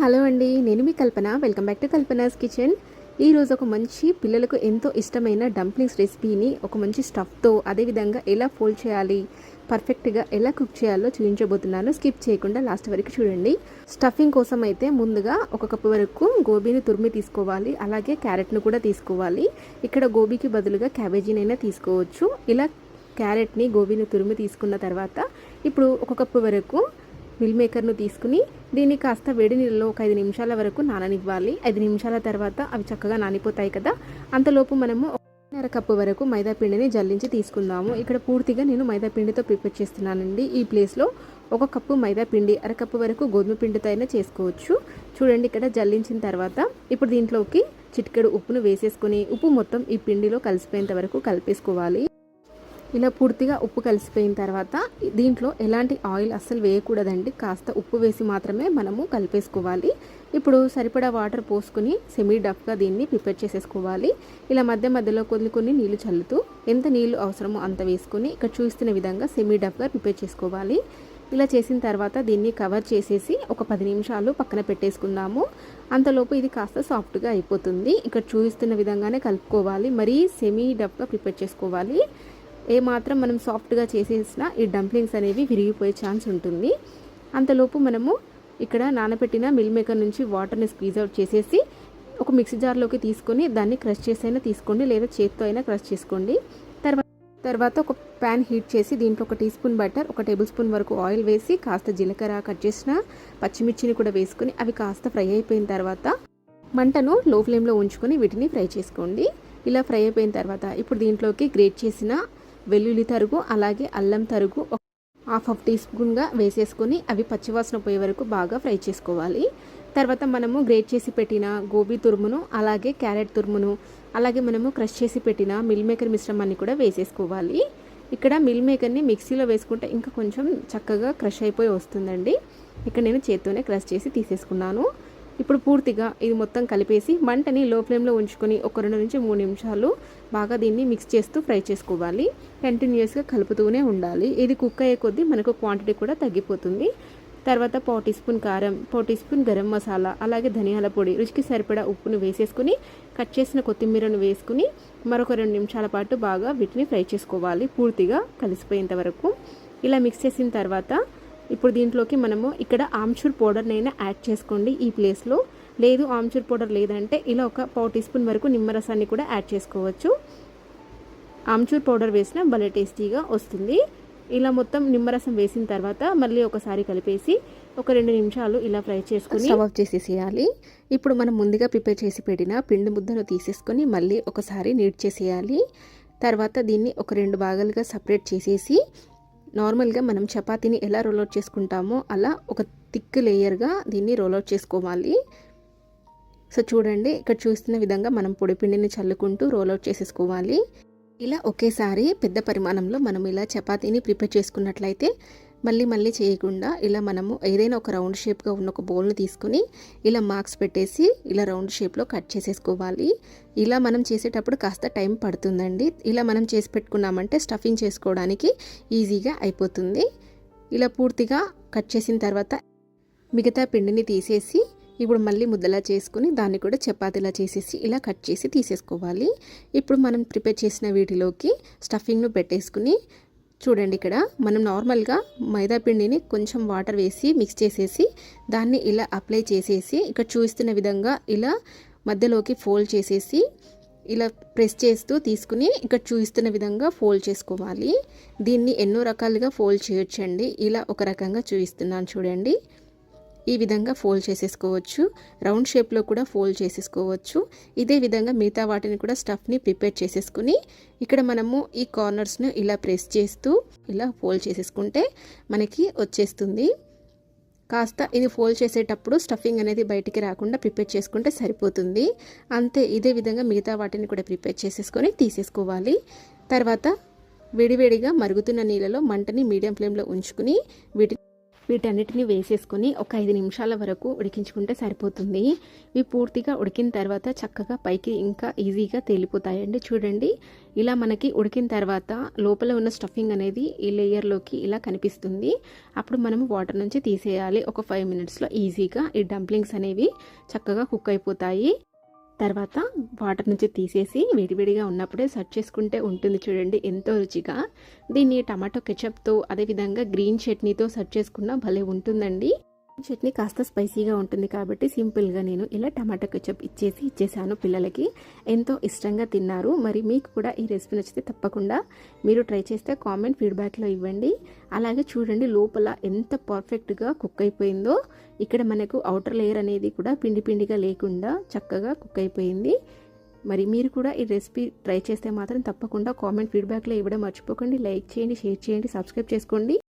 Hello అండి నేను మీ Kalpana. Welcome back to Kalpana's kitchen. ఈరోజు ఒక మంచి పిల్లలకు ఎంతో ఇష్టమైన డంప్లింగ్స్ రెసిపీని ఒక మంచి స్టఫ్తో అదేవిధంగా ఎలా ఫోల్డ్ చేయాలి పర్ఫెక్ట్గా ఎలా కుక్ చేయాలో చూపించబోతున్నాను. స్కిప్ చేయకుండా లాస్ట్ వరకు చూడండి. స్టఫింగ్ కోసం అయితే ముందుగా ఒక కప్పు వరకు గోబీని తురిమి తీసుకోవాలి. అలాగే క్యారెట్ను కూడా తీసుకోవాలి. ఇక్కడ గోబీకి బదులుగా క్యాబేజీనైనా తీసుకోవచ్చు. ఇలా క్యారెట్ని గోబీని తురిమి తీసుకున్న తర్వాత ఇప్పుడు ఒక కప్పు వరకు మిల్ మేకర్ను తీసుకుని దీన్ని కాస్త వేడి నీళ్ళలో ఒక ఐదు నిమిషాల వరకు నాననివ్వాలి. ఐదు నిమిషాల తర్వాత అవి చక్కగా నానిపోతాయి కదా. అంతలోపు మనము ఒకటిన్నర కప్పు వరకు మైదాపిండిని జల్లించి తీసుకుందాము. ఇక్కడ పూర్తిగా నేను మైదాపిండితో ప్రిపేర్ చేస్తున్నానండి. ఈ ప్లేస్లో ఒక కప్పు మైదా పిండి అరకప్పు వరకు గోధుమ పిండితో అయినా చేసుకోవచ్చు. చూడండి ఇక్కడ జల్లించిన తర్వాత ఇప్పుడు దీంట్లోకి చిటికెడు ఉప్పును వేసేసుకొని ఉప్పు మొత్తం ఈ పిండిలో కలిసిపోయేంత వరకు కలిపేసుకోవాలి. ఇలా పూర్తిగా ఉప్పు కలిసిపోయిన తర్వాత దీంట్లో ఎలాంటి ఆయిల్ అస్సలు వేయకూడదండి. కాస్త ఉప్పు వేసి మాత్రమే మనము కలిపేసుకోవాలి. ఇప్పుడు సరిపడా వాటర్ పోసుకుని సెమీ డఫ్గా దీన్ని ప్రిపేర్ చేసేసుకోవాలి. ఇలా మధ్య మధ్యలో కొన్ని కొన్ని నీళ్ళు చల్లుతూ ఎంత నీళ్ళు అవసరమో అంత వేసుకుని ఇక్కడ చూస్తున్న విధంగా సెమీ డఫ్గా ప్రిపేర్ చేసుకోవాలి. ఇలా చేసిన తర్వాత దీన్ని కవర్ చేసేసి ఒక పది నిమిషాలు పక్కన పెట్టేసుకుందాము. అంతలోపు ఇది కాస్త సాఫ్ట్గా అయిపోతుంది. ఇక్కడ చూపిస్తున్న విధంగానే కలుపుకోవాలి. మరీ సెమీ డఫ్గా ప్రిపేర్ చేసుకోవాలి. ఏమాత్రం మనం సాఫ్ట్గా చేసేసిన ఈ డంప్లింగ్స్ అనేవి విరిగిపోయే ఛాన్స్ ఉంటుంది. అంతలోపు మనము ఇక్కడ నానబెట్టిన మిల్ మేకర్ నుంచి వాటర్ని స్క్వీజ్ అవుట్ చేసేసి ఒక మిక్సీ జార్లోకి తీసుకొని దాన్ని క్రష్ చేసి అయినా తీసుకోండి లేదా చేత్తో అయినా క్రష్ చేసుకోండి. తర్వాత తర్వాత ఒక ప్యాన్ హీట్ చేసి దీంట్లో ఒక టీ స్పూన్ బటర్ ఒక టేబుల్ స్పూన్ వరకు ఆయిల్ వేసి కాస్త జీలకర్ర కట్ చేసిన పచ్చిమిర్చిని కూడా వేసుకొని అవి కాస్త ఫ్రై అయిపోయిన తర్వాత మంటను లో ఫ్లేమ్లో ఉంచుకొని వీటిని ఫ్రై చేసుకోండి. ఇలా ఫ్రై అయిపోయిన తర్వాత ఇప్పుడు దీంట్లోకి గ్రేట్ చేసిన వెల్లుల్లి తరుగు అలాగే అల్లం తరుగు హాఫ్ హాఫ్ టీ స్పూన్గా వేసేసుకొని అవి పచ్చివాసన పోయే వరకు బాగా ఫ్రై చేసుకోవాలి. తర్వాత మనము గ్రేట్ చేసి పెట్టిన గోబీ తురుమును అలాగే క్యారెట్ తురుమును అలాగే మనము క్రష్ చేసి పెట్టిన మిల్ మేకర్ మిశ్రమాన్ని కూడా వేసేసుకోవాలి. ఇక్కడ మిల్ మేకర్ని మిక్సీలో వేసుకుంటే ఇంకా కొంచెం చక్కగా క్రష్ అయిపోయి వస్తుందండి. ఇక్కడ నేను చేత్తోనే క్రష్ చేసి తీసేసుకున్నాను. ఇప్పుడు పూర్తిగా ఇది మొత్తం కలిపేసి మంటని లో ఫ్లేమ్లో ఉంచుకొని ఒక రెండు నుంచి మూడు నిమిషాలు బాగా దీన్ని మిక్స్ చేస్తూ ఫ్రై చేసుకోవాలి. కంటిన్యూస్గా కలుపుతూనే ఉండాలి. ఇది కుక్ అయ్యే కొద్దీ మనకు క్వాంటిటీ కూడా తగ్గిపోతుంది. తర్వాత పావు టీ స్పూన్ కారం పావు టీ స్పూన్ గరం మసాలా అలాగే ధనియాల పొడి రుచికి సరిపడా ఉప్పును వేసేసుకుని కట్ చేసిన కొత్తిమీరను వేసుకుని మరొక రెండు నిమిషాల పాటు బాగా వీటిని ఫ్రై చేసుకోవాలి. పూర్తిగా కలిసిపోయేంత వరకు. ఇలా మిక్స్ చేసిన తర్వాత ఇప్పుడు దీంట్లోకి మనము ఇక్కడ ఆమ్చూర్ పౌడర్నైనా యాడ్ చేసుకోండి ఈ ప్లేస్లో. లేదు ఆమ్చూర్ పౌడర్ లేదంటే ఇలా ఒక పావు టీ స్పూన్ వరకు నిమ్మరసాన్ని కూడా యాడ్ చేసుకోవచ్చు. ఆమ్చూర్ పౌడర్ వేసిన భలే టేస్టీగా వస్తుంది. ఇలా మొత్తం నిమ్మరసం వేసిన తర్వాత మళ్ళీ ఒకసారి కలిపేసి ఒక రెండు నిమిషాలు ఇలా ఫ్రై చేసుకుని స్టవ్ ఆఫ్ చేసేసేయాలి. ఇప్పుడు మనం ముందుగా ప్రిపేర్ చేసి పెట్టిన పిండి ముద్దను తీసేసుకొని మళ్ళీ ఒకసారి నీట్ చేసేయాలి. తర్వాత దీన్ని ఒక రెండు భాగాలుగా సపరేట్ చేసేసి నార్మల్గా మనం చపాతీని ఎలా రోలౌట్ చేసుకుంటామో అలా ఒక థిక్ లేయర్గా దీన్ని రోలౌట్ చేసుకోవాలి. సో చూడండి ఇక్కడ చూస్తున్న విధంగా మనం పొడిపిండిని చల్లుకుంటూ రోలౌట్ చేసేసుకోవాలి. ఇలా ఒకేసారి పెద్ద పరిమాణంలో మనం ఇలా చపాతీని ప్రిపేర్ చేసుకున్నట్లయితే మళ్ళీ మళ్ళీ చేయకుండా ఇలా మనము ఏదైనా ఒక రౌండ్ షేప్గా ఉన్న ఒక బౌల్ని తీసుకుని ఇలా మార్క్స్ పెట్టేసి ఇలా రౌండ్ షేప్లో కట్ చేసేసుకోవాలి. ఇలా మనం చేసేటప్పుడు కాస్త టైం పడుతుందండి. ఇలా మనం చేసి పెట్టుకున్నామంటే స్టఫింగ్ చేసుకోవడానికి ఈజీగా అయిపోతుంది. ఇలా పూర్తిగా కట్ చేసిన తర్వాత మిగతా పిండిని తీసేసి ఇప్పుడు మళ్ళీ ముద్దలా చేసుకుని దాన్ని కూడా చపాతీలా చేసేసి ఇలా కట్ చేసి తీసేసుకోవాలి. ఇప్పుడు మనం ప్రిపేర్ చేసిన వీటిలోకి స్టఫింగ్ను పెట్టేసుకుని చూడండి ఇక్కడ. మనం నార్మల్గా మైదాపిండిని కొంచెం వాటర్ వేసి మిక్స్ చేసేసి దాన్ని ఇలా అప్లై చేసేసి ఇక్కడ చూస్తున్న విధంగా ఇలా మధ్యలోకి ఫోల్డ్ చేసేసి ఇలా ప్రెస్ చేస్తూ తీసుకుని ఇక్కడ చూపిస్తున్న విధంగా ఫోల్డ్ చేసుకోవాలి. దీన్ని ఎన్నో రకాలుగా ఫోల్డ్ చేయొచ్చండి. ఇలా ఒక రకంగా చూపిస్తున్నాను చూడండి. ఈ విధంగా ఫోల్డ్ చేసేసుకోవచ్చు. రౌండ్ షేప్లో కూడా ఫోల్డ్ చేసేసుకోవచ్చు. ఇదే విధంగా మిగతా వాటిని కూడా స్టఫ్ని ప్రిపేర్ చేసేసుకుని ఇక్కడ మనము ఈ కార్నర్స్ను ఇలా ప్రెస్ చేస్తూ ఇలా ఫోల్డ్ చేసేసుకుంటే మనకి వచ్చేస్తుంది. కాస్త ఇది ఫోల్డ్ చేసేటప్పుడు స్టఫింగ్ అనేది బయటికి రాకుండా ప్రిపేర్ చేసుకుంటే సరిపోతుంది. అంతే ఇదే విధంగా మిగతా వాటిని కూడా ప్రిపేర్ చేసేసుకొని తీసేసుకోవాలి. తర్వాత వేడివేడిగా మరుగుతున్న నీళ్ళలో మంటని మీడియం ఫ్లేమ్లో ఉంచుకుని వీటిని వీటన్నిటిని వేసేసుకొని ఒక ఐదు నిమిషాల వరకు ఉడికించుకుంటే సరిపోతుంది. ఇవి పూర్తిగా ఉడికిన తర్వాత చక్కగా పైకి ఇంకా ఈజీగా తేలిపోతాయండి. చూడండి ఇలా మనకి ఉడికిన తర్వాత లోపల ఉన్న స్టఫింగ్ అనేది ఈ లేయర్లోకి ఇలా కనిపిస్తుంది. అప్పుడు మనము వాటర్ నుంచి తీసేయాలి. ఒక ఫైవ్ మినిట్స్లో ఈజీగా ఈ డంప్లింగ్స్ అనేవి చక్కగా కుక్ అయిపోతాయి. తర్వాత వాటర్ నుంచి తీసేసి వేడివేడిగా ఉన్నప్పుడే సర్వ్ చేసుకుంటే ఉంటుంది చూడండి ఎంతో రుచిగా. దీన్ని టమాటో కెచప్తో అదేవిధంగా గ్రీన్ చట్నీతో సర్వ్ చేసుకున్న భలే ఉంటుందండి. చట్నీ కాస్త స్పైసీగా ఉంటుంది కాబట్టి సింపుల్గా నేను ఇలా టమాటా కెచప్ ఇచ్చేసి ఇచ్చేసాను పిల్లలకి. ఎంతో ఇష్టంగా తిన్నారు. మరి మీకు కూడా ఈ రెసిపీ నచ్చితే తప్పకుండా మీరు ట్రై చేస్తే కామెంట్ ఫీడ్బ్యాక్లో ఇవ్వండి. అలాగే చూడండి లోపల ఎంత పర్ఫెక్ట్గా కుక్ అయిపోయిందో. ఇక్కడ మనకు అవుటర్ లేయర్ అనేది కూడా పిండి పిండిగా లేకుండా చక్కగా కుక్ అయిపోయింది. మరి మీరు కూడా ఈ రెసిపీ ట్రై చేస్తే మాత్రం తప్పకుండా కామెంట్ ఫీడ్బ్యాక్లో ఇవ్వడం మర్చిపోకండి. లైక్ చేయండి షేర్ చేయండి సబ్స్క్రైబ్ చేసుకోండి.